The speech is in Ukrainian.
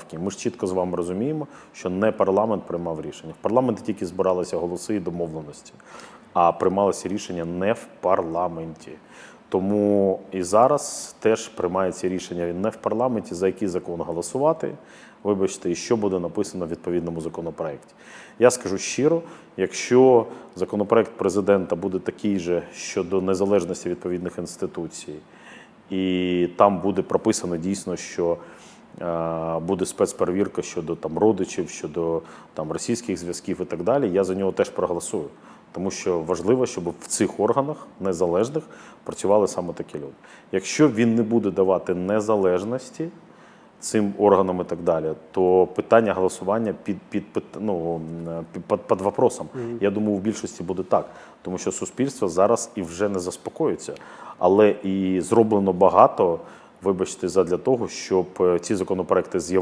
правки. Ми ж чітко з вами розуміємо, що не парламент приймав рішення. В парламенті тільки збиралися голоси і домовленості, а приймалися рішення не в парламенті. Тому і зараз теж приймається рішення не в парламенті, за який закон голосувати. Вибачте, і що буде написано в відповідному законопроекті. Я скажу щиро, якщо законопроект президента буде такий же щодо незалежності відповідних інституцій, і там буде прописано дійсно, що буде спецперевірка щодо там родичів, щодо там російських зв'язків і так далі. Я за нього теж проголосую. Тому що важливо, щоб в цих органах незалежних працювали саме такі люди. Якщо він не буде давати незалежності цим органам і так далі, то питання голосування під, під, під, ну, під, під, під вопросом. Я думаю, в більшості буде так, тому що суспільство зараз і вже не заспокоюється, але і зроблено багато, вибачте, задля того, щоб е, ці законопроекти з'явилися.